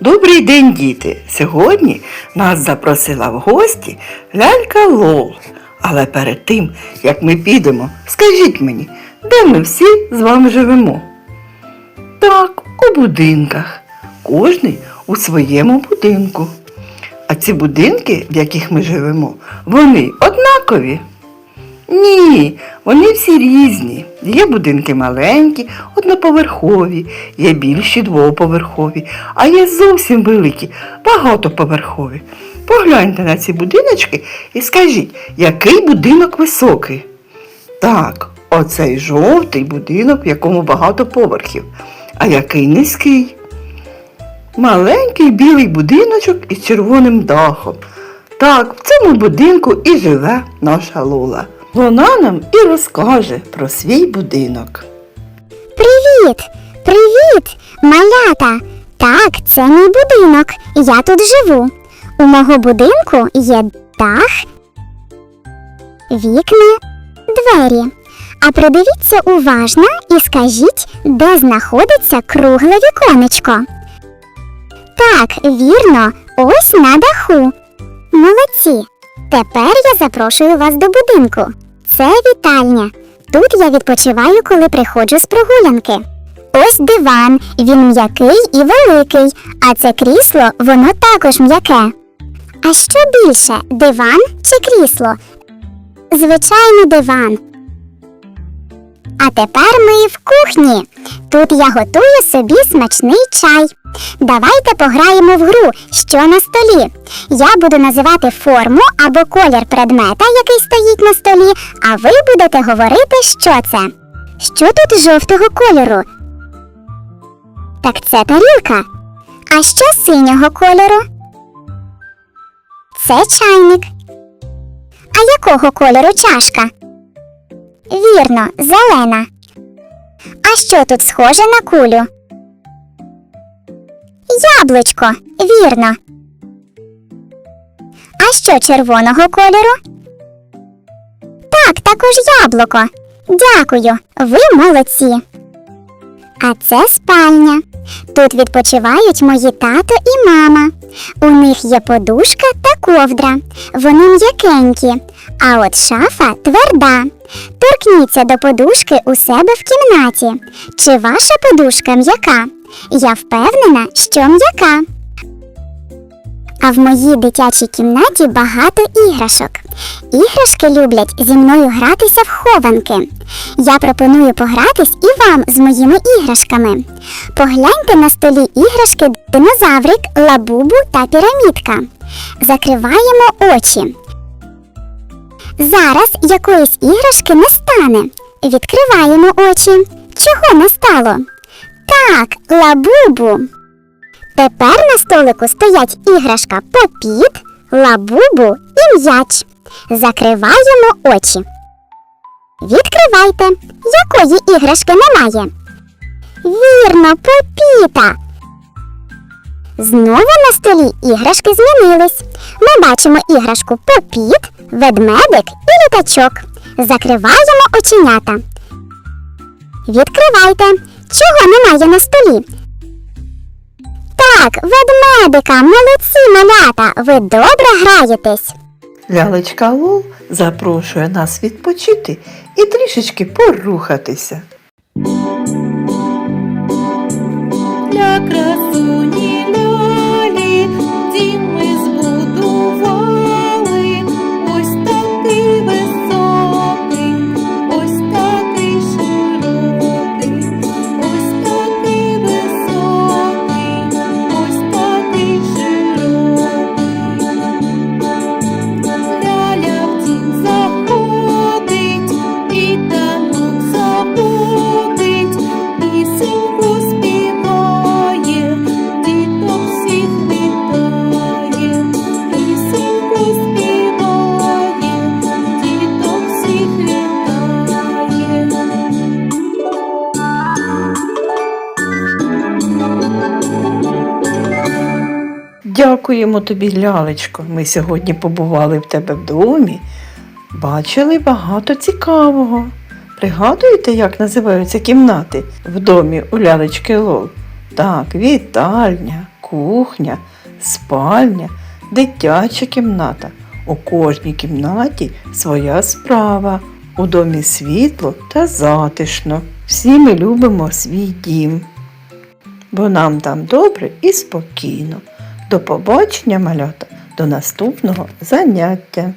Добрий день, діти! Сьогодні нас запросила в гості лялька Лол. Але перед тим, як ми підемо, скажіть мені, де ми всі з вами живемо? Так, у будинках. Кожний у своєму будинку. А ці будинки, в яких ми живемо, вони однакові. Ні, вони всі різні. Є будинки маленькі, одноповерхові, є більші двоповерхові, а є зовсім великі, багатоповерхові. Погляньте на ці будиночки і скажіть, який будинок високий? Так, оцей жовтий будинок, в якому багато поверхів. А який низький? Маленький білий будиночок із червоним дахом. Так, в цьому будинку і живе наша Лола. Вона нам і розкаже про свій будинок. Привіт! Привіт, малята! Так, це мій будинок. Я тут живу. У мого будинку є дах, вікна, двері. А придивіться уважно і скажіть, де знаходиться кругле віконечко. Так, вірно, ось на даху. Молодці! Тепер я запрошую вас до будинку. Це вітальня. Тут я відпочиваю, коли приходжу з прогулянки. Ось диван, він м'який і великий, а це крісло, воно також м'яке. А що більше, диван чи крісло? Звичайно, диван. А тепер ми в кухні. Тут я готую собі смачний чай. Давайте пограємо в гру, що на столі. Я буду називати форму або колір предмета, який стоїть на столі, а ви будете говорити, що це. Що тут жовтого кольору? Так це тарілка. А що синього кольору? Це чайник. А якого кольору чашка? Вірно, зелена. А що тут схоже на кулю? Яблучко, вірно. А що червоного кольору? Так, також яблуко. Дякую, ви молодці. А це спальня. Тут відпочивають мої тато і мама. У них є подушка та ковдра. Вони м'якенькі, а от шафа тверда. Торкніться до подушки у себе в кімнаті. Чи ваша подушка м'яка? Я впевнена, що м'яка. А в моїй дитячій кімнаті багато іграшок. Іграшки люблять зі мною гратися в хованки. Я пропоную погратись і вам з моїми іграшками. Погляньте на столі іграшки динозаврик, лабубу та пірамідка. Закриваємо очі. Зараз якоїсь іграшки не стане. Відкриваємо очі. Чого не стало? Так, лабубу. Тепер на столику стоять іграшка попіт, лабубу і м'яч. Закриваємо очі. Відкривайте. Якої іграшки немає? Вірно, попіта. Знову на столі іграшки змінились. Ми бачимо іграшку попіт, ведмедик і літачок. Закриваємо оченята. Відкривайте. Чого немає на столі? Так, ведмедика, молодці малята, ви добре граєтесь. Лялечка Лол запрошує нас відпочити і трішечки порухатися. Для красуні Дякуємо тобі, лялечко. Ми сьогодні побували в тебе в домі, бачили багато цікавого. Пригадуєте, як називаються кімнати в домі у лялечки Лол? Так, вітальня, кухня, спальня, дитяча кімната. У кожній кімнаті своя справа. У домі світло та затишно. Всі ми любимо свій дім, бо нам там добре і спокійно. До побачення, малята, до наступного заняття.